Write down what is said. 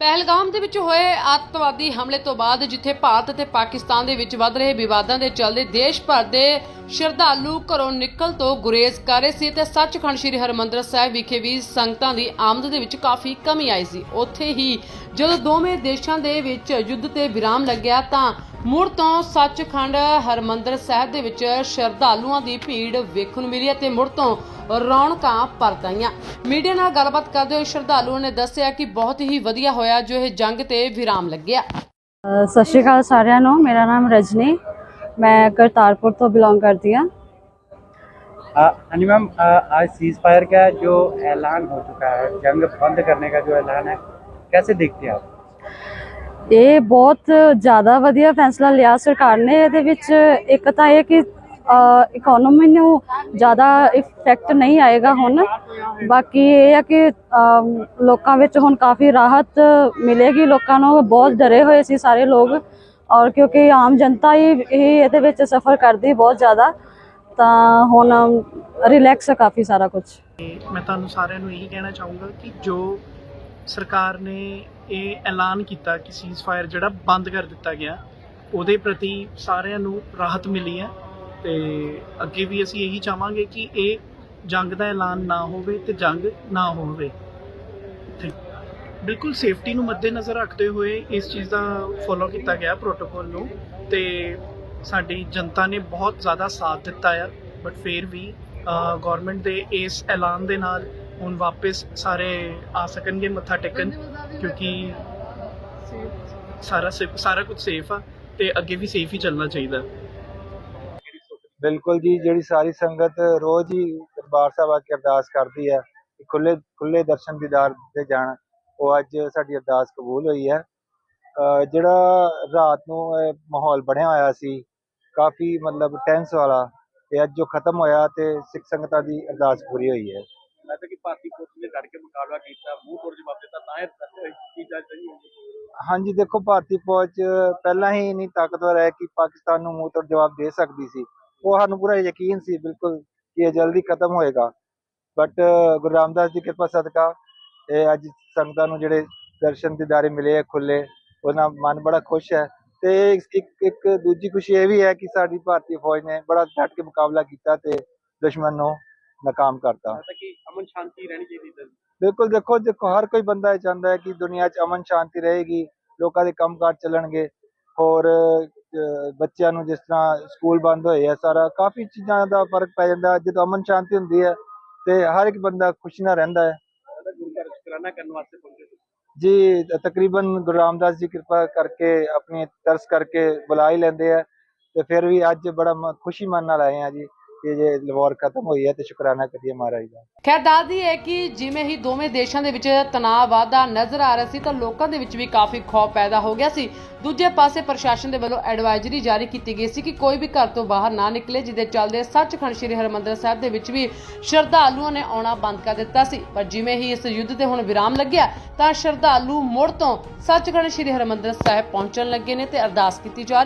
ਪਹਿਲਗਾਮ ਦੇ ਵਿੱਚ ਹੋਏ ਅੱਤਵਾਦੀ ਹਮਲੇ ਤੋਂ ਬਾਅਦ ਜਿੱਥੇ ਭਾਰਤ ਅਤੇ ਪਾਕਿਸਤਾਨ ਦੇ ਵਿੱਚ ਵੱਧ ਰਹੇ ਵਿਵਾਦਾਂ ਦੇ ਚੱਲਦੇ ਦੇਸ਼ ਭਰ ਦੇ ਸ਼ਰਧਾਲੂ ਘਰੋਂ ਨਿਕਲ ਤੋਂ ਗੁਰੇਜ਼ ਕਰ ਰਹੇ ਸੀ ਤੇ ਸੱਚਖੰਡ ਸ੍ਰੀ ਹਰਿਮੰਦਰ ਸਾਹਿਬ ਵਿਖੇ ਵੀ ਸੰਗਤਾਂ ਦੀ ਆਮਦ ਦੇ ਵਿੱਚ ਕਾਫੀ ਕਮੀ ਆਈ ਸੀ। ਉੱਥੇ ਹੀ ਜਦੋਂ ਦੋਵੇਂ ਦੇਸ਼ਾਂ ਦੇ ਵਿੱਚ ਯੁੱਧ ਤੇ ਵਿਰਾਮ ਲੱਗਿਆ ਤਾਂ ਮੁੜ ਤੋਂ ਸੱਚਖੰਡ ਹਰਿਮੰਦਰ ਸਾਹਿਬ ਦੇ ਵਿੱਚ ਸ਼ਰਧਾਲੂਆਂ ਦੀ ਭੀੜ ਵੇਖਣ ਨੂੰ ਮਿਲੀ ਅਤੇ ਮੁੜ ਤੋਂ ਰੌਣਕਾਂ ਪਰਤ ਆਈਆਂ ਮੀਡੀਆ ਨਾਲ ਗੱਲਬਾਤ ਕਰਦੇ ਹੋਏ ਸ਼ਰਧਾਲੂਆਂ ਨੇ ਦੱਸਿਆ ਕਿ ਬਹੁਤ ਹੀ ਵਧੀਆ ਹੋਇਆ ਜੋ ਇਹ ਜੰਗ ਤੇ ਵਿਰਾਮ ਲੱਗਿਆ ਅ, ਸਤਿ ਸ਼੍ਰੀ ਅਕਾਲ ਸਾਰਿਆਂ ਨੂੰ ਮੇਰਾ ਨਾਮ ਰਜਨੀ ਮੈਂ ਕਰਤਾਰਪੁਰ ਤੋਂ ਬਿਲੋਂਗ ਕਰਦੀ ਹਾਂ हनी मैम आज सीज फायर का जो ऐलान हो चुका है जंग बंद करने का जो ऐलान है कैसे देखते हैं आप ਇਹ ਬਹੁਤ ਜ਼ਿਆਦਾ ਵਧੀਆ ਫੈਸਲਾ ਲਿਆ ਸਰਕਾਰ ਨੇ। ਇਹਦੇ ਵਿੱਚ ਇੱਕ ਤਾਂ ਇਹ ਕਿ ਇਕਨੋਮੀ ਨੂੰ ਜ਼ਿਆਦਾ ਇਫੈਕਟ ਨਹੀਂ ਆਏਗਾ ਹੁਣ। ਬਾਕੀ ਇਹ ਹੈ ਕਿ ਲੋਕਾਂ ਵਿੱਚ ਹੁਣ ਕਾਫੀ ਰਾਹਤ ਮਿਲੇਗੀ। ਲੋਕਾਂ ਨੂੰ ਬਹੁਤ ਡਰੇ ਹੋਏ ਸੀ ਸਾਰੇ ਲੋਕ। ਔਰ ਕਿਉਂਕਿ ਆਮ ਜਨਤਾ ਹੀ ਹੀ ਇਹਦੇ ਵਿੱਚ ਸਫਰ ਕਰਦੀ ਬਹੁਤ ਜ਼ਿਆਦਾ। ਤਾਂ ਹੁਣ ਰਿਲੈਕਸ ਹੈ ਕਾਫੀ ਸਾਰਾ ਕੁਝ ਮੈਂ ਤੁਹਾਨੂੰ ਸਾਰਿਆਂ ਨੂੰ ਇਹੀ ਕਹਿਣਾ ਚਾਹੂੰਗਾ ਕਿ ਜੋ ਸਰਕਾਰ ਨੇ ਇਹ ਐਲਾਨ ਕੀਤਾ ਕਿ ਸੀਜ਼ਫਾਇਰ ਜਿਹੜਾ ਬੰਦ ਕਰ ਦਿੱਤਾ ਗਿਆ, ਉਹਦੇ ਪ੍ਰਤੀ ਸਾਰਿਆਂ ਨੂੰ ਰਾਹਤ ਮਿਲੀ ਹੈ ਤੇ ਅੱਗੇ ਵੀ ਅਸੀਂ ਇਹੀ ਚਾਹਾਂਗੇ ਕਿ ਇਹ ਜੰਗ ਦਾ ਐਲਾਨ ਨਾ ਹੋਵੇ ਤੇ ਜੰਗ ਨਾ ਹੋਵੇ। ਤੇ ਬਿਲਕੁਲ ਸੇਫਟੀ ਨੂੰ ਮੱਦੇਨਜ਼ਰ ਰੱਖਦੇ ਹੋਏ ਇਸ ਚੀਜ਼ ਦਾ ਫੋਲੋ ਕੀਤਾ ਗਿਆ ਪ੍ਰੋਟੋਕੋਲ ਨੂੰ ਤੇ ਸਾਡੀ ਜਨਤਾ ਨੇ ਬਹੁਤ ਜ਼ਿਆਦਾ ਸਾਥ ਦਿੱਤਾ ਆ ਬਟ ਫਿਰ ਵੀ ਗਵਰਨਮੈਂਟ ਦੇ ਇਸ ਐਲਾਨ ਦੇ ਨਾਲ ਹੁਣ ਵਾਪਸ ਸਾਰੇ ਆ ਸਕਣਗੇ, ਮੱਥਾ ਟੇਕਣ, ਕਿਉਂਕਿ ਸਾਰਾ ਸੇ- ਸਾਰਾ ਕੁਝ ਸੇਫ ਆ ਤੇ ਅੱਗੇ ਵੀ ਸੇਫ ਹੀ ਚੱਲਣਾ ਚਾਹੀਦਾ। ਬਿਲਕੁਲ ਜੀ, ਜਿਹੜੀ ਸਾਰੀ ਸੰਗਤ ਰੋਜ਼ ਹੀ ਦਰਬਾਰ ਸਾਹਿਬ ਆ ਕੇ ਅਰਦਾਸ ਕਰਦੀ ਹੈ ਕਿ ਖੁੱਲੇ ਖੁੱਲੇ ਦਰਸ਼ਨ ਦੀਦਾਰ ਦੇ ਜਾਣ, ਉਹ ਅੱਜ ਸਾਡੀ ਅਰਦਾਸ ਕਬੂਲ ਹੋਈ ਹੈ। ਅਹ ਜਿਹੜਾ ਰਾਤ ਨੂੰ ਇਹ ਮਾਹੌਲ ਬਣਿਆ ਹੋਇਆ ਸੀ, ਕਾਫੀ ਮਤਲਬ ਟੈਂਸ ਵਾਲਾ ਤੇ ਅੱਜ ਜੋ ਖਤਮ ਹੋਇਆ ਤੇ ਸਿੱਖ ਸੰਗਤਾਂ ਦੀ ਅਰਦਾਸ ਪੂਰੀ ਹੋਈ ਹੈ। ਹਾਂਜੀ ਦੇਖੋ ਭਾਰਤੀ ਫੌਜ ਪਹਿਲਾਂ ਹੀ ਇਨੀ ਤਾਕਤਵਰ ਹੈ ਕਿ ਪਾਕਿਸਤਾਨ ਨੂੰ ਮੂੰਹ ਤੋੜ ਜਵਾਬ ਦੇ ਸਕਦੀ ਸੀ। ਉਹ ਸਾਨੂੰ ਪੂਰਾ ਯਕੀਨ ਸੀ ਬਿਲਕੁਲ ਕਿ ਇਹ ਜਲਦੀ ਖਤਮ ਹੋਏਗਾ। ਬਟ ਗੁਰੂ ਰਾਮਦਾਸ ਦੀ ਕਿਰਪਾ ਸਦਕਾ ਇਹ ਅੱਜ ਸੰਗਤਾਂ ਨੂੰ ਜਿਹੜੇ ਦਰਸ਼ਨ ਦੇ ਦਿਦਾਰੇ ਮਿਲੇ ਆ ਖੁੱਲੇ ਉਹਨਾਂ ਮਨ ਬੜਾ ਖੁਸ਼ ਹੈ। ਤੇ ਇੱਕ ਇੱਕ ਦੂਜੀ ਖੁਸ਼ੀ ਇਹ ਵੀ ਹੈ ਕਿ ਸਾਡੀ ਭਾਰਤੀ ਫੌਜ ਨੇ ਬੜਾ ਡਟ ਕੇ ਮੁਕਾਬਲਾ ਕੀਤਾ ਤੇ ਦੁਸ਼ਮਣ ਨੂੰ ਨਾਕਾਮ ਕਰਤਾ। ਅਮਨ ਸ਼ਾਂਤੀ ਰਹਿਣੀ ਚਾਹੀਦੀ ਸਰ ਬਿਲਕੁਲ ਦੇਖੋ ਦੇਖੋ ਹਰ ਕੋਈ ਬੰਦਾ ਇਹ ਚਾਹੁੰਦਾ ਹੈ ਕਿ ਦੁਨੀਆ 'ਚ ਅਮਨ ਸ਼ਾਂਤੀ ਰਹੇਗੀ ਲੋਕਾਂ ਦੇ ਕੰਮਕਾਰ ਚੱਲਣਗੇ ਔਰ ਬੱਚਿਆਂ ਨੂੰ ਜਿਸ ਤਰ੍ਹਾਂ ਸਕੂਲ ਬੰਦ ਹੋਏ ਆ ਸਾਰਾ ਕਾਫੀ ਚੀਜ਼ਾਂ ਦਾ ਫ਼ਰਕ ਪੈ ਜਾਂਦਾ ਜਦੋਂ ਅਮਨ ਸ਼ਾਂਤੀ ਹੁੰਦੀ ਹੈ ਤੇ ਹਰ ਇੱਕ ਬੰਦਾ ਖੁਸ਼ੀ ਨਾਲ ਰਹਿੰਦਾ ਹੈ। ਜੀ ਤਕਰੀਬਨ ਗੁਰੂ ਰਾਮਦਾਸ ਜੀ ਕਿਰਪਾ ਕਰਕੇ ਆਪਣੀ ਤਰਸ ਕਰਕੇ ਬੁਲਾ ਹੀ ਲੈਂਦੇ ਆ ਤੇ ਫਿਰ ਵੀ ਅੱਜ ਬੜਾ ਖੁਸ਼ੀ ਮਨ ਨਾਲ ਆਏ ਆ ਜੀ। ਕਿ ਜੇ ਵਾਰ ਖਤਮ ਹੋਈ ਹੈ ਤੇ ਸ਼ੁਕਰਾਨਾ ਕਰੀਏ ਮਹਾਰਾਜ ਦਾ। ਖੈਰ, ਦੱਸਦੀ ਹੈ ਕਿ ਜਿਵੇਂ ਹੀ ਦੋਵੇਂ ਦੇਸ਼ਾਂ ਦੇ ਵਿੱਚ ਤਣਾਅ ਵਾਧਾ ਨਜ਼ਰ ਆ ਰਿਹਾ ਸੀ, ਤਾਂ ਲੋਕਾਂ ਦੇ ਵਿੱਚ ਵੀ ਕਾਫੀ ਖੌਫ ਪੈਦਾ ਹੋ ਗਿਆ ਸੀ। ਦੂਜੇ ਪਾਸੇ ਪ੍ਰਸ਼ਾਸਨ ਦੇ ਵੱਲੋਂ ਐਡਵਾਈਜ਼ਰੀ ਜਾਰੀ ਕੀਤੀ ਗਈ ਸੀ ਕਿ ਕੋਈ ਵੀ ਘਰ ਤੋਂ ਬਾਹਰ ਨਾ ਨਿਕਲੇ, ਜਿਹਦੇ ਚੱਲਦੇ ਸੱਚਖੰਡ ਸ੍ਰੀ ਹਰਿਮੰਦਰ ਸਾਹਿਬ ਦੇ ਵਿੱਚ ਵੀ ਸ਼ਰਧਾਲੂਆਂ ਨੇ ਆਉਣਾ ਬੰਦ ਕਰ ਦਿੱਤਾ ਸੀ। ਪਰ ਜਿਵੇਂ ਹੀ ਇਸ ਯੁੱਧ ਤੇ ਹੁਣ ਵਿਰਾਮ ਲੱਗਿਆ, ਤਾਂ ਸ਼ਰਧਾਲੂ ਮੁੜ ਤੋਂ ਸੱਚਖੰਡ ਸ੍ਰੀ ਹਰਿਮੰਦਰ ਸਾਹਿਬ ਪਹੁੰਚਣ ਲੱਗੇ ਨੇ ਤੇ ਅਰਦਾਸ ਕੀਤੀ ਜਾ ਰਹੀ